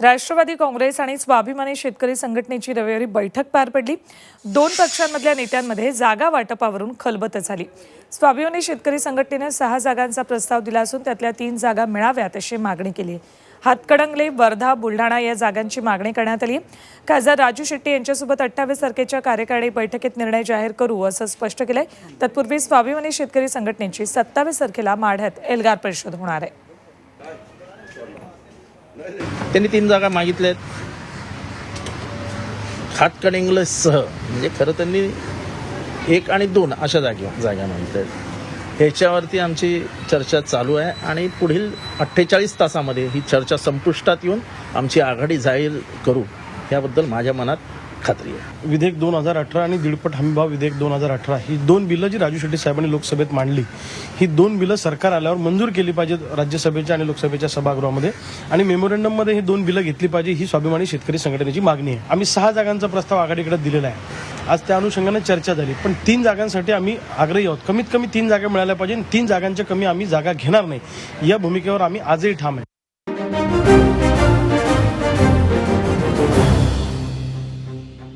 राष्ट्रवादी काँग्रेस आणि स्वाभिमानी शेतकरी संघटनेची रविवारी बैठक पार पडली. दोन पक्षांमधल्या नेत्यांमध्ये जागा वाटपावरून खलबत झाली. स्वाभिमानी शेतकरी संघटनेनं सहा जागांचा प्रस्ताव दिला असून त्यातल्या तीन जागा मिळाव्यात अशी मागणी केली. आहे वर्धा बुलढाणा या जागांची मागणी करण्यात आली. खासदार राजू शेट्टी यांच्यासोबत अठ्ठावीस तारखेच्या कार्यकारिणी बैठकीत निर्णय जाहीर करू असं स्पष्ट केलंय. तत्पूर्वी स्वाभिमानी शेतकरी संघटनेची सत्तावीस तारखेला माढ्यात एल्गार परिषद होणार आहे. त्यांनी तीन जागा मागितल्या आहेत. हातकणिंगलसह म्हणजे खरं त्यांनी एक आणि दोन अशा जागे जागा मागितल्या आहेत. ह्याच्यावरती आमची चर्चा चालू आहे आणि पुढील अठ्ठेचाळीस तासामध्ये ही चर्चा संपुष्टात येऊन आमची आघाडी जाहीर करू. याबद्दल माझ्या मनात खात्री आहे. विधेयक दोन हजार अठरा आणि दीडपट हमीभाव विधेयक दोन हजार अठरा ही दोन बिलं जी राजू शेट्टी साहेबांनी लोकसभेत मांडली ही दोन बिलं सरकार आल्यावर मंजूर केली पाहिजेत राज्यसभेच्या आणि लोकसभेच्या सभागृहामध्ये आणि मेमोरेंडममध्ये ही दोन बिलं घेतली पाहिजे ही स्वाभिमानी शेतकरी संघटनेची मागणी आहे. आम्ही सहा जागांचा प्रस्ताव आघाडीकडे दिलेला आहे. आज त्या अनुषंगाने चर्चा झाली पण तीन जागांसाठी आम्ही आग्रही आहोत. कमीत कमी तीन जागा मिळाल्या पाहिजे तीन जागांच्या कमी आम्ही जागा घेणार नाही. या भूमिकेवर आम्ही आजही ठाम आहे.